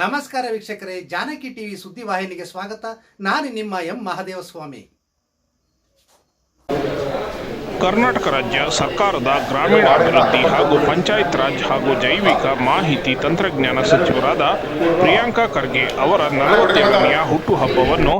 ನಮಸ್ಕಾರ ವೀಕ್ಷಕರೇ, ಜಾನಕಿ ಟಿವಿ ಸುದ್ದಿವಾಹಿನಿಗೆ ಸ್ವಾಗತ. ನಾನು ನಿಮ್ಮ ಎಂ ಮಹದೇವಸ್ವಾಮಿ. ಕರ್ನಾಟಕ ರಾಜ್ಯ ಸರ್ಕಾರದ ಗ್ರಾಮೀಣಾಭಿವೃದ್ಧಿ ಹಾಗೂ ಪಂಚಾಯತ್ ರಾಜ್ ಹಾಗೂ ಜೈವಿಕ ಮಾಹಿತಿ ತಂತ್ರಜ್ಞಾನ ಸಚಿವರಾದ ಪ್ರಿಯಾಂಕಾ ಖರ್ಗೆ ಅವರ ನಲವತ್ತೇಳನೆಯ ಹುಟ್ಟುಹಬ್ಬವನ್ನು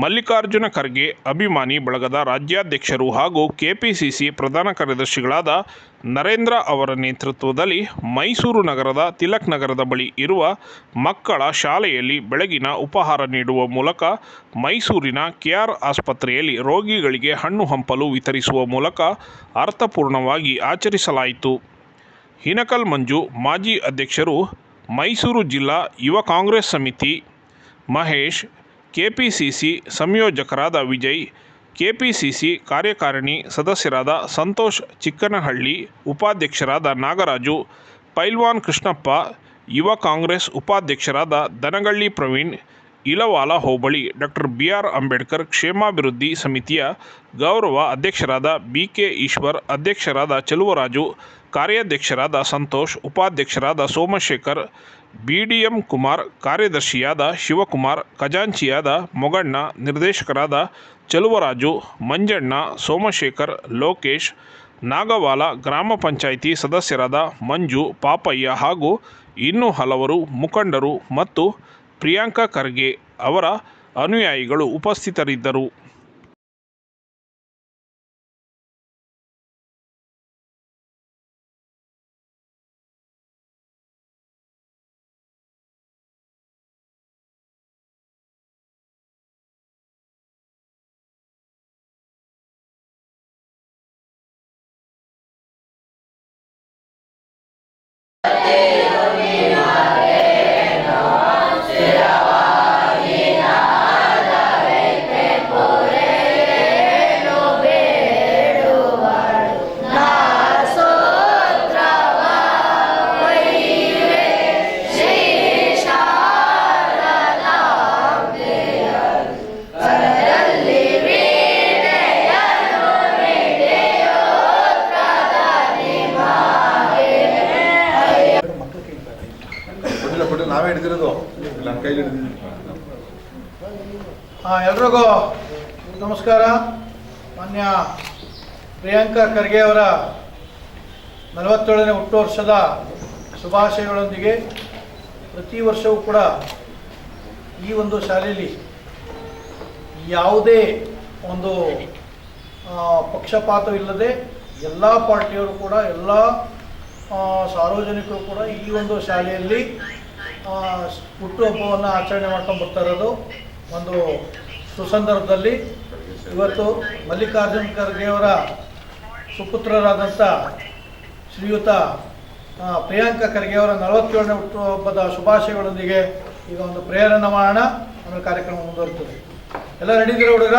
ಮಲ್ಲಿಕಾರ್ಜುನ ಖರ್ಗೆ ಅಭಿಮಾನಿ ಬಳಗದ ರಾಜ್ಯಾಧ್ಯಕ್ಷರು ಹಾಗೂ ಕೆಪಿಸಿಸಿ ಪ್ರಧಾನ ಕಾರ್ಯದರ್ಶಿಗಳಾದ ನರೇಂದ್ರ ಅವರ ನೇತೃತ್ವದಲ್ಲಿ ಮೈಸೂರು ನಗರದ ತಿಲಕ್ ನಗರದ ಬಳಿ ಇರುವ ಮಕ್ಕಳ ಶಾಲೆಯಲ್ಲಿ ಬೆಳಗಿನ ಉಪಹಾರ ನೀಡುವ ಮೂಲಕ ಮೈಸೂರಿನ ಕೆಆರ್ ಆಸ್ಪತ್ರೆಯಲ್ಲಿ ರೋಗಿಗಳಿಗೆ ಹಣ್ಣು ಹಂಪಲು ವಿತರಿಸುವ ಮೂಲಕ ಅರ್ಥಪೂರ್ಣವಾಗಿ ಆಚರಿಸಲಾಯಿತು. ಹಿನಕಲ್ ಮಂಜು, ಮಾಜಿ ಅಧ್ಯಕ್ಷರು ಮೈಸೂರು ಜಿಲ್ಲಾ ಯುವ ಕಾಂಗ್ರೆಸ್ ಸಮಿತಿ, ಮಹೇಶ್ ಕೆಪಿಸಿಸಿ ಸಂಯೋಜಕರಾದ ವಿಜಯ್, ಕೆಪಿಸಿಸಿ ಕಾರ್ಯಕಾರಿಣಿ ಸದಸ್ಯರಾದ ಸಂತೋಷ್ ಚಿಕ್ಕನಹಳ್ಳಿ, ಉಪಾಧ್ಯಕ್ಷರಾದ ನಾಗರಾಜು, ಪೈಲ್ವಾನ್ ಕೃಷ್ಣಪ್ಪ, ಯುವ ಕಾಂಗ್ರೆಸ್ ಉಪಾಧ್ಯಕ್ಷರಾದ ದನಗಳ್ಳಿ ಪ್ರವೀಣ್, ಇಲವಾಲ ಹೋಬಳಿ ಡಾಕ್ಟರ್ ಬಿ ಆರ್ ಅಂಬೇಡ್ಕರ್ ಕ್ಷೇಮಾಭಿವೃದ್ಧಿ ಸಮಿತಿಯ ಗೌರವ ಅಧ್ಯಕ್ಷರಾದ ಬಿ ಕೆ ಈಶ್ವರ್, ಅಧ್ಯಕ್ಷರಾದ ಚೆಲುವರಾಜು ಕಾರ್ಯಾಧ್ಯಕ್ಷರಾದ ಸಂತೋಷ್, ಉಪಾಧ್ಯಕ್ಷರಾದ Somashekar B D M Kumar, ಕಾರ್ಯದರ್ಶಿಯಾದ Shivakumar, ಖಜಾಂಚಿಯಾದ ಮೊಗಣ್ಣ, ನಿರ್ದೇಶಕರಾದ ಚಲುವರಾಜು, ಮಂಜಣ್ಣ, ಸೋಮಶೇಖರ್, ಲೋಕೇಶ್, ನಾಗವಾಲ ಗ್ರಾಮ ಪಂಚಾಯಿತಿ ಸದಸ್ಯರಾದ ಮಂಜು, ಪಾಪಯ್ಯ ಹಾಗೂ ಇನ್ನೂ ಹಲವರು ಮುಖಂಡರು ಮತ್ತು ಪ್ರಿಯಾಂಕಾ ಖರ್ಗೆ ಅವರ ಅನುಯಾಯಿಗಳು ಉಪಸ್ಥಿತರಿದ್ದರು. ನಾವೇ ಹಿಡಿದಿರೋದು ನನ್ನ ಕೈಲಿ ಹಾಂ, ಎಲ್ರಿಗೂ ನಮಸ್ಕಾರ. ಮಾನ್ಯ ಪ್ರಿಯಾಂಕಾ ಖರ್ಗೆ ಅವರ ನಲವತ್ತೇಳನೇ ಹುಟ್ಟುವರ್ಷದ ಶುಭಾಶಯಗಳೊಂದಿಗೆ ಪ್ರತಿ ವರ್ಷವೂ ಕೂಡ ಈ ಒಂದು ಶಾಲೆಯಲ್ಲಿ ಯಾವುದೇ ಒಂದು ಪಕ್ಷಪಾತವಿಲ್ಲದೆ ಎಲ್ಲ ಪಾರ್ಟಿಯವರು ಕೂಡ, ಎಲ್ಲ ಸಾರ್ವಜನಿಕರು ಕೂಡ ಈ ಒಂದು ಶಾಲೆಯಲ್ಲಿ ಹುಟ್ಟುಹಬ್ಬವನ್ನು ಆಚರಣೆ ಮಾಡ್ಕೊಂಡು ಬರ್ತಾ ಇರೋದು ಒಂದು ಸುಸಂದರ್ಭದಲ್ಲಿ. ಇವತ್ತು ಮಲ್ಲಿಕಾರ್ಜುನ್ ಖರ್ಗೆಯವರ ಸುಪುತ್ರರಾದಂಥ ಶ್ರೀಯುತ ಪ್ರಿಯಾಂಕ ಖರ್ಗೆಯವರ ಖರ್ಗೆ ಅವರ ನಲವತ್ತೇಳನೇ ಹುಟ್ಟುಹಬ್ಬದ ಶುಭಾಶಯಗಳೊಂದಿಗೆ ಈಗ ಒಂದು ಪ್ರೇರಣೆ ಮಾಡೋಣ ಆಮೇಲೆ ಕಾರ್ಯಕ್ರಮ ಮುಂದುವರಿತದೆ. ಎಲ್ಲ ನಡೀತೀರ ಹುಡುಗರ?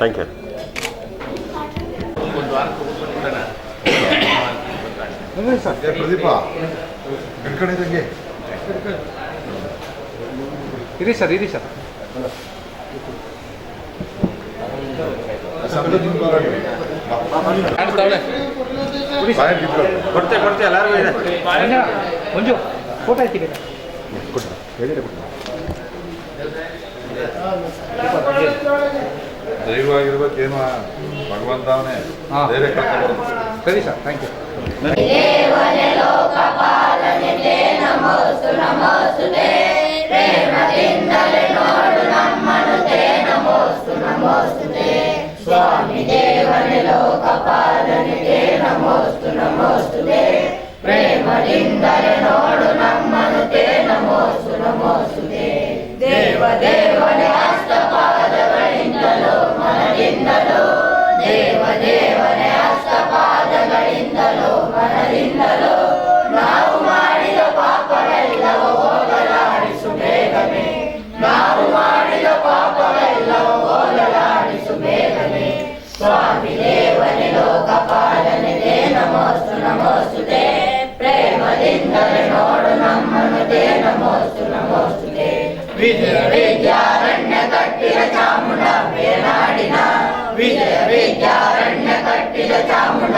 ಥ್ಯಾಂಕ್ ಯು ಪ್ರದೀಪ ಇರಿ ಸರ್ ಇರಿ ಸರ್ ಶಬ್ದ ತಿನ್ಬಾರ್ದು. ಬಾಯಲ್ಲಿ ಬಿದ್ಬಿಡು. ಮಂಜು ಫೋಟೋ ಐತಿ ಕೊಡು. ಎಲ್ಲಿದೆ ಕೊಡು. ದೈವವಾಗಿರ್ಬೇಕೇನೋ ದೇವನೆ ಲೋಕಪಾಲ ಧೈರ್ಯ ಕಳ್ಕೊಂಡು ಸರಿ ಸರ್ ಥ್ಯಾಂಕ್ ಯು ಸ್ವಾಮಿ ವಿಜಯ ವಿದ್ಯಾರಣ್ಯ ಕಟ್ಟಿದ ಚಾಮುಂಡ ಬೇನಾಡಿನ ವಿಜಯ ವಿದ್ಯಾರಣ್ಯ ಕಟ್ಟಿದ ಚಾಮುಂಡ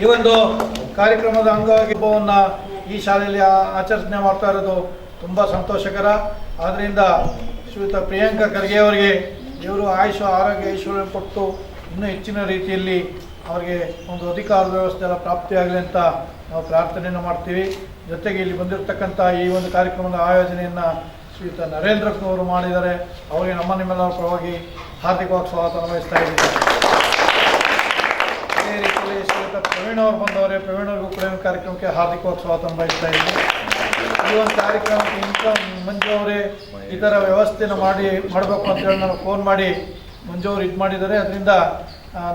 ಈ ಒಂದು ಕಾರ್ಯಕ್ರಮದ ಅಂಗವಾಗಿ ಹಬ್ಬವನ್ನು ಈ ಶಾಲೆಯಲ್ಲಿ ಆಚರಣೆ ಮಾಡ್ತಾ ಇರೋದು ತುಂಬ ಸಂತೋಷಕರ. ಆದ್ದರಿಂದ ಶ್ರೀಯುತ ಪ್ರಿಯಾಂಕಾ ಖರ್ಗೆ ಅವರಿಗೆ ಇವರು ಆಯುಷ, ಆರೋಗ್ಯ, ಐಶ್ವರ್ಯ ಕೊಟ್ಟು ಇನ್ನೂ ಹೆಚ್ಚಿನ ರೀತಿಯಲ್ಲಿ ಅವರಿಗೆ ಒಂದು ಅಧಿಕಾರ ವ್ಯವಸ್ಥೆ ಎಲ್ಲ ಪ್ರಾಪ್ತಿಯಾಗಲಿ ಅಂತ ನಾವು ಪ್ರಾರ್ಥನೆಯನ್ನು ಮಾಡ್ತೀವಿ. ಜೊತೆಗೆ ಇಲ್ಲಿ ಬಂದಿರತಕ್ಕಂಥ ಈ ಒಂದು ಕಾರ್ಯಕ್ರಮದ ಆಯೋಜನೆಯನ್ನು ಶ್ರೀಯುತ ಅವರು ಮಾಡಿದ್ದಾರೆ. ಅವರಿಗೆ ನಮ್ಮ ನಿಮ್ಮೆಲ್ಲರ ಪರವಾಗಿ ಹಾರ್ದಿಕವಾಗಿ ಸ್ವಾಗತ ವಹಿಸ್ತಾ ಇದ್ದೀವಿ ಅದೇ ಶ್ರೀಯುತ ಪ್ರವೀಣ್ ಅವರು ಬಂದವರೇ. ಪ್ರವೀಣ್ ಅವ್ರಿಗೂ ಕೂಡ ಒಂದು ಕಾರ್ಯಕ್ರಮಕ್ಕೆ ಹಾರ್ದಿಕವಾಗಿ ಸ್ವಾಗತ ಬಯಸ್ತಾ ಇದ್ದೀನಿ ಈ ಒಂದು ಕಾರ್ಯಕ್ರಮಕ್ಕೆ ಇಂಥ ಮಂಜು ಅವರೇ ಈ ಥರ ವ್ಯವಸ್ಥೆನ ಮಾಡಿ ಮಾಡಬೇಕು ಅಂತೇಳಿ ನಾನು ಫೋನ್ ಮಾಡಿ. ಮಂಜು ಅವರು ಇದು ಮಾಡಿದ್ದಾರೆ. ಅದರಿಂದ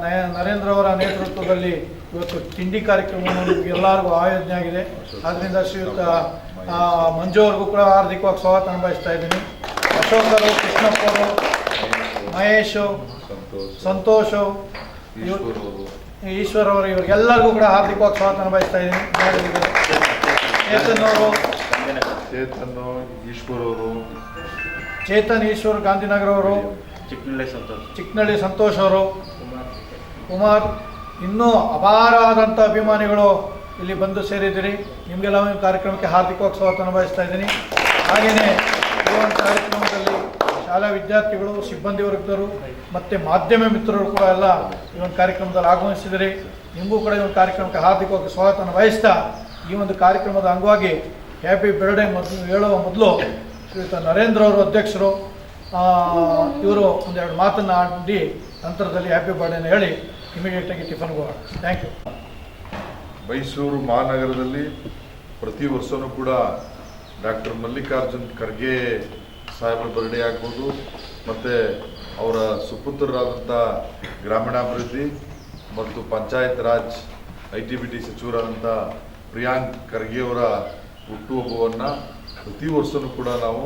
ನಯ- ನರೇಂದ್ರ ಅವರ ನೇತೃತ್ವದಲ್ಲಿ ಇವತ್ತು ತಿಂಡಿ ಕಾರ್ಯಕ್ರಮವನ್ನು ಎಲ್ಲರಿಗೂ ಆಯೋಜನೆ ಆಗಿದೆ. ಆದ್ದರಿಂದ ಶ್ರೀಯುತ ಮಂಜು ಅವ್ರಿಗೂ ಕೂಡ ಹಾರ್ದಿಕವಾಗಿ ಸ್ವಾಗತ ಬಯಸ್ತಾ ಇದ್ದೀನಿ. ಅಶೋಕ್ ಅವರು ಕೃಷ್ಣಪ್ಪ ಅವರು ಮಹೇಶು ಸಂತೋಷ್ ಸಂತೋಷು ಈಶ್ವರ್ ಅವರು ಇವರಿಗೆಲ್ಲರಿಗೂ ಕೂಡ ಹಾರ್ದಿಕವಾಗಿ ಸ್ವಾಗತ ಬಯಸ್ತಾ ಇದ್ದೀನಿ. ಅವರು ಚೇತನ್ ಈಶ್ವರ್ ಅವರು, ಚೇತನ್ ಈಶ್ವರ್, ಗಾಂಧಿನಗರ್ ಅವರು ಚಿಕ್ಕನಳ್ಳಿ ಸಂತೋಷ್ ಚಿಕ್ಕನಳ್ಳಿ ಸಂತೋಷ್ ಅವರು, ಕುಮಾರ್, ಇನ್ನೂ ಅಪಾರವಾದಂಥ ಅಭಿಮಾನಿಗಳು ಇಲ್ಲಿ ಬಂದು ಸೇರಿದ್ದೀರಿ. ನಿಮಗೆಲ್ಲ ಈ ಕಾರ್ಯಕ್ರಮಕ್ಕೆ ಹಾರ್ದಿಕವಾಗಿ ಸ್ವಾಗತ ಬಯಸ್ತಾ ಇದ್ದೀನಿ. ಹಾಗೆಯೇ ಒಂದು ಶಾಲಾ ವಿದ್ಯಾರ್ಥಿಗಳು, ಸಿಬ್ಬಂದಿ ವರ್ಗದವರು, ಮತ್ತು ಮಾಧ್ಯಮ ಮಿತ್ರರು ಕೂಡ ಎಲ್ಲ ಈ ಒಂದು ಕಾರ್ಯಕ್ರಮದಲ್ಲಿ ಆಗಮಿಸಿದರೆ ನಿಮಗೂ ಕೂಡ ಈ ಒಂದು ಕಾರ್ಯಕ್ರಮಕ್ಕೆ ಹಾರ್ದಿಕವಾಗಿ ಸ್ವಾಗತವನ್ನು ವಹಿಸ್ತಾ ಈ ಒಂದು ಕಾರ್ಯಕ್ರಮದ ಅಂಗವಾಗಿ ಹ್ಯಾಪಿ ಬರ್ಡೇ ಮೊದಲು ಹೇಳುವ ಮೊದಲು ಶ್ರೀಯುತ ನರೇಂದ್ರ ಅವರು ಅಧ್ಯಕ್ಷರು ಇವರು ಒಂದೆರಡು ಮಾತನ್ನು ಆಡಿ ನಂತರದಲ್ಲಿ ಹ್ಯಾಪಿ ಬರ್ಡೇನ ಹೇಳಿ ಇಮಿಡಿಯೇಟಾಗಿ ಟಿಫನ್ ಹೋಗೋಣ ಥ್ಯಾಂಕ್ ಯು ಮೈಸೂರು ಮಹಾನಗರದಲ್ಲಿ ಪ್ರತಿ ವರ್ಷವೂ ಕೂಡ ಡಾಕ್ಟರ್ ಮಲ್ಲಿಕಾರ್ಜುನ್ ಖರ್ಗೆ ಸಾಹೇಬರ ಬರ್ಡೇ ಆಗ್ಬೋದು. ಮತ್ತು ಅವರ ಸುಪುತ್ರರಾದಂಥ ಗ್ರಾಮೀಣಾಭಿವೃದ್ಧಿ ಮತ್ತು panchayat Raj, I T B T ಸಚಿವರಾದಂಥ Priyank ಖರ್ಗೆಯವರ ಹುಟ್ಟುಹಬ್ಬವನ್ನು ಪ್ರತಿ ವರ್ಷವೂ ಕೂಡ ನಾವು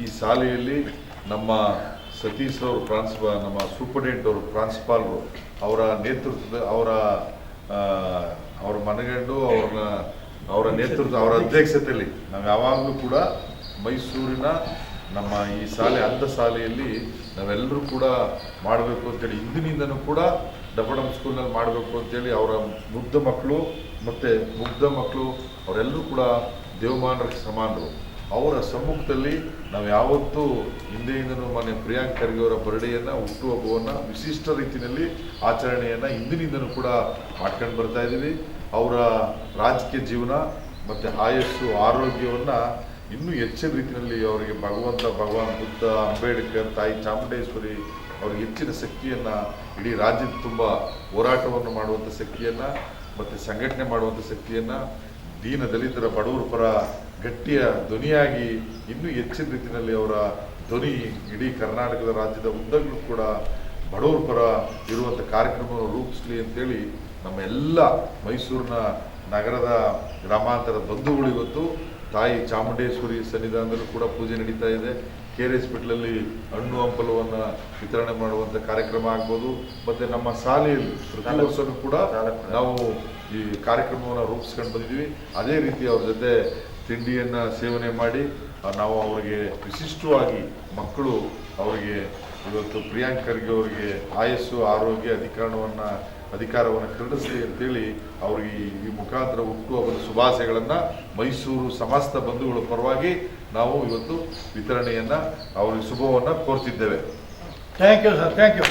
ಈ ಶಾಲೆಯಲ್ಲಿ ನಮ್ಮ ಸತೀಶ್ ಅವರು ಪ್ರಾನ್ಸಿಪಾ ನಮ್ಮ ಸೂಪರ್ಡೆಂಟ್ ಅವರು ಪ್ರಾನ್ಸಿಪಾಲ್ರು ಅವರ ನೇತೃತ್ವದ, ಅವರ ಅವ್ರ ಮನಗಂಡು ಅವ್ರನ್ನ, ಅವರ ನೇತೃತ್ವ ಅವರ ಅಧ್ಯಕ್ಷತೆಯಲ್ಲಿ ನಾವು ಯಾವಾಗಲೂ ಕೂಡ ಮೈಸೂರಿನ ನಮ್ಮ ಈ ಶಾಲೆ ಅಂಧ ಶಾಲೆಯಲ್ಲಿ ನಾವೆಲ್ಲರೂ ಕೂಡ ಮಾಡಬೇಕು ಅಂತೇಳಿ ಇಂದಿನಿಂದನೂ ಕೂಡ ಡಬಡಮ್ ಸ್ಕೂಲ್ನಲ್ಲಿ ಮಾಡಬೇಕು ಅಂತೇಳಿ ಅವರ ಮುಗ್ಧ ಮಕ್ಕಳು ಮತ್ತು ಮುಗ್ಧ ಮಕ್ಕಳು ಅವರೆಲ್ಲರೂ ಕೂಡ ದೇವಮಾನರ ಸಮಾನರು. ಅವರ ಸಮ್ಮುಖದಲ್ಲಿ ನಾವು ಯಾವತ್ತೂ ಹಿಂದೆಯಿಂದನೂ ಮನೆ ಪ್ರಿಯಾಂಕ್ ಖರ್ಗೆ ಅವರ ಬರ್ಡೇಯನ್ನು ಹುಟ್ಟುಹಬ್ಬವನ್ನು ವಿಶಿಷ್ಟ ರೀತಿಯಲ್ಲಿ ಆಚರಣೆಯನ್ನು ಹಿಂದಿನಿಂದನೂ ಕೂಡ ಮಾಡ್ಕೊಂಡು ಬರ್ತಾ ಇದ್ದೀವಿ. ಅವರ ರಾಜಕೀಯ ಜೀವನ ಮತ್ತು ಆಯಸ್ಸು, ಆರೋಗ್ಯವನ್ನು ಇನ್ನೂ ಹೆಚ್ಚಿನ ರೀತಿಯಲ್ಲಿ ಅವರಿಗೆ ಭಗವಂತ, ಭಗವಾನ್ ಬುದ್ಧ, ಅಂಬೇಡ್ಕರ್, ತಾಯಿ ಚಾಮುಂಡೇಶ್ವರಿ ಅವ್ರಿಗೆ ಹೆಚ್ಚಿನ ಶಕ್ತಿಯನ್ನು ಇಡೀ ರಾಜ್ಯದ ತುಂಬ ಹೋರಾಟವನ್ನು ಮಾಡುವಂಥ ಶಕ್ತಿಯನ್ನು ಮತ್ತು ಸಂಘಟನೆ ಮಾಡುವಂಥ ಶಕ್ತಿಯನ್ನು ದೀನ ದಲಿತರ ಬಡವರ ಪರ ಗಟ್ಟಿಯ ಧ್ವನಿಯಾಗಿ ಇನ್ನೂ ಹೆಚ್ಚಿನ ರೀತಿಯಲ್ಲಿ ಅವರ ಧ್ವನಿ ಇಡೀ ಕರ್ನಾಟಕದ ರಾಜ್ಯದ ಉದ್ದಗಳು ಕೂಡ ಬಡವರ ಪರ ಇರುವಂಥ ಕಾರ್ಯಕ್ರಮವನ್ನು ರೂಪಿಸಲಿ ಅಂತೇಳಿ ನಮ್ಮ ಎಲ್ಲ ಮೈಸೂರಿನ ನಗರದ ಗ್ರಾಮಾಂತರ ಬಂಧುಗಳು ಇವತ್ತು ತಾಯಿ ಚಾಮುಂಡೇಶ್ವರಿ ಸನ್ನಿಧಾನದಲ್ಲೂ ಕೂಡ ಪೂಜೆ ನಡೀತಾ ಇದೆ. ಕೆ ಆರ್ ಹಾಸ್ಪಿಟ್ಲಲ್ಲಿ ಹಣ್ಣು ಹಂಪಲವನ್ನು ವಿತರಣೆ ಮಾಡುವಂಥ ಕಾರ್ಯಕ್ರಮ ಆಗ್ಬೋದು. ಮತ್ತು ನಮ್ಮ ಶಾಲೆಯಲ್ಲಿ ಪ್ರತಿ ವರ್ಷವೂ ಕೂಡ ನಾವು ಈ ಕಾರ್ಯಕ್ರಮವನ್ನು ರೂಪಿಸ್ಕೊಂಡು ಬಂದಿದ್ದೀವಿ. ಅದೇ ರೀತಿ ಅವ್ರ ಜೊತೆ ತಿಂಡಿಯನ್ನು ಸೇವನೆ ಮಾಡಿ ನಾವು ಅವರಿಗೆ ವಿಶಿಷ್ಟವಾಗಿ ಮಕ್ಕಳು ಅವರಿಗೆ ಇವತ್ತು ಪ್ರಿಯಾಂಕರಿಗೆ ಖರ್ಗೆ ಅವರಿಗೆ ಆಯಸ್ಸು ಆರೋಗ್ಯ ಅಧಿಕಾರವನ್ನು ಅಧಿಕಾರವನ್ನು ಕರುಣಿಸಲಿ ಅಂತೇಳಿ ಅವ್ರಿಗೆ ಈ- ಮುಖಾಂತರ ಮುಖಾಂತರ ಅವರ ಶುಭಾಶಯಗಳನ್ನು ಮೈಸೂರು ಸಮಸ್ತ ಬಂಧುಗಳ ಪರವಾಗಿ ನಾವು ಇವತ್ತು ವಿತರಣೆಯನ್ನು ಅವರಿಗೆ ಶುಭವನ್ನು ಕೋರ್ತಿದ್ದೇವೆ. Thank you sir thank you